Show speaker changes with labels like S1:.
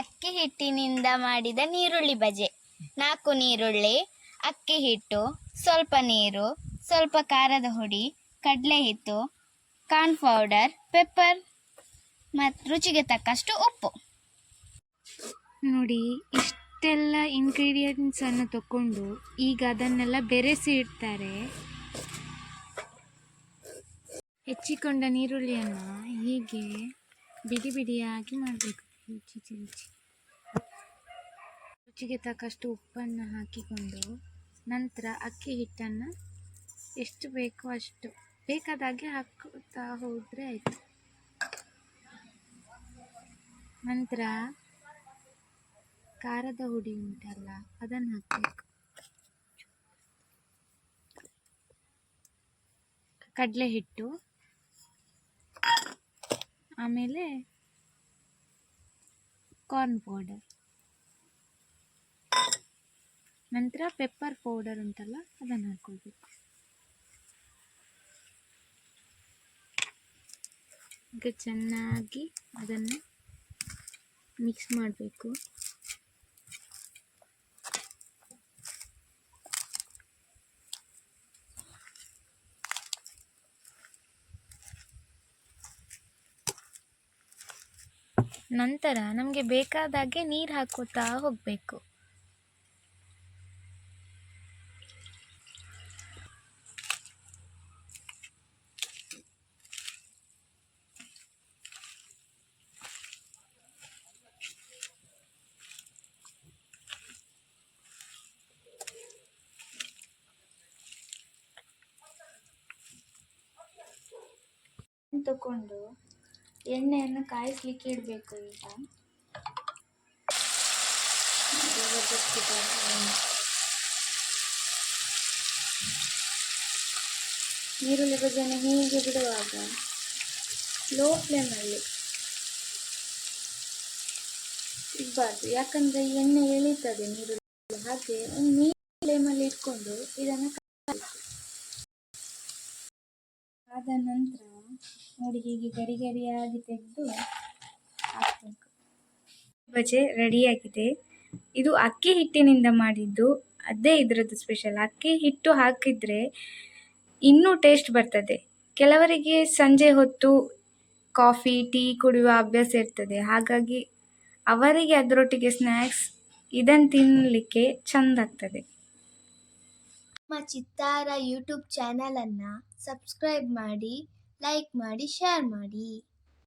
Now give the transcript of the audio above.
S1: ಅಕ್ಕಿ ಹಿಟ್ಟಿನಿಂದ ಮಾಡಿದ ನೀರುಳ್ಳಿ ಬಜೆ. ನಾಲ್ಕು ನೀರುಳ್ಳಿ, ಅಕ್ಕಿ ಹಿಟ್ಟು, ಸ್ವಲ್ಪ ನೀರು, ಸ್ವಲ್ಪ ಖಾರದ ಹುಡಿ, ಕಡಲೆ ಹಿಟ್ಟು, ಕಾರ್ನ್ ಪೌಡರ್, ಪೆಪ್ಪರ್ ಮತ್ತು ರುಚಿಗೆ ತಕ್ಕಷ್ಟು ಉಪ್ಪು.
S2: ನೋಡಿ, ಇಷ್ಟೆಲ್ಲ ಇನ್ಗ್ರೀಡಿಯೆಂಟ್ಸನ್ನು ತಗೊಂಡು ಈಗ ಅದನ್ನೆಲ್ಲ ಬೆರೆಸಿ ಇಡ್ತಾರೆ. ಹೆಚ್ಚಿಕೊಂಡ ನೀರುಳ್ಳಿಯನ್ನು ಹೀಗೆ ಬಿಡಿ ಬಿಡಿಯಾಗಿ ಮಾಡಬೇಕು. ರುಚಿ ರುಚಿ ರುಚಿಗೆ ತಕ್ಕಷ್ಟು ಉಪ್ಪನ್ನು ಹಾಕಿಕೊಂಡು ನಂತರ ಅಕ್ಕಿ ಹಿಟ್ಟನ್ನು ಎಷ್ಟು ಬೇಕೋ ಅಷ್ಟು ಬೇಕಾದಾಗೆ ಹಾಕುತ್ತಾ ಹೋದರೆ ಆಯಿತು. ನಂತರ ಖಾರದ ಹುಡಿ ಉಂಟಲ್ಲ, ಅದನ್ನು ಹಾಕಬೇಕು. ಕಡಲೆ ಹಿಟ್ಟು ಆಮೇಲೆ ಕಾರ್ನ್ ಪೌಡರ್ ನಂತರ ಪೆಪ್ಪರ್ ಪೌಡರ್ ಉಂಟಲ್ಲ ಅದನ್ನು ಹಾಕ್ಕೊಳ್ಬೇಕು. ಈಗ ಚೆನ್ನಾಗಿ ಅದನ್ನು ಮಿಕ್ಸ್ ಮಾಡಬೇಕು. ನಂತರ ನಮಗೆ ಬೇಕಾದಾಗೆ ನೀರು ಹಾಕೋತಾ ಹೋಗಬೇಕು.
S1: ತಗೊಂಡು ಎಣ್ಣೆಯನ್ನು ಕಾಯಿಸ್ಲಿಕ್ಕೆ ಇಡಬೇಕು ಈಗ. ಈರುಳ್ಳಿ ಬಜನೆ ಹೀಗೆ ಬಿಡುವಾಗ ಲೋ ಫ್ಲೇಮಲ್ಲಿ ಇಡಬಾರ್ದು. ಯಾಕಂದರೆ ಎಣ್ಣೆ ಎಳೀತದೆ ನೀರುಳ್ಳಿ. ಹಾಗೆ ಒಂದು ಮೀಡಿಯಂ ಫ್ಲೇಮಲ್ಲಿ ಇಟ್ಕೊಂಡು ಇದನ್ನು ಕಾಯಬೇಕು ಆದ ನಂತರ ನೋಡಿ ಹೀಗೆ ಗರಿ ಗರಿಯಾಗಿ ತೆಗೆದು ಹಾಕಬೇಕು.
S2: ಬಜೆ ರೆಡಿಯಾಗಿದೆ. ಇದು ಅಕ್ಕಿ ಹಿಟ್ಟಿನಿಂದ ಮಾಡಿದ್ದು. ಅದೇ ಇದರದ್ದು ಸ್ಪೆಷಲ್ ಅಕ್ಕಿ ಹಿಟ್ಟು ಹಾಕಿದರೆ ಇನ್ನೂ ಟೇಸ್ಟ್ ಬರ್ತದೆ. ಕೆಲವರಿಗೆ ಸಂಜೆ ಹೊತ್ತು ಕಾಫಿ ಟೀ ಕುಡಿಯುವ ಅಭ್ಯಾಸ ಇರ್ತದೆ. ಹಾಗಾಗಿ ಅವರಿಗೆ ಅದರೊಟ್ಟಿಗೆ ಸ್ನ್ಯಾಕ್ಸ್ ಇದನ್ನು ತಿನ್ನಲಿಕ್ಕೆ ಚೆಂದ ಆಗ್ತದೆ.
S1: ನಮ್ಮ ಚಿತ್ತಾರ ಯೂಟ್ಯೂಬ್ ಚಾನಲನ್ನು ಸಬ್ಸ್ಕ್ರೈಬ್ ಮಾಡಿ. ಲೈಕ್ ಮಾಡಿ ಶೇರ್ ಮಾಡಿ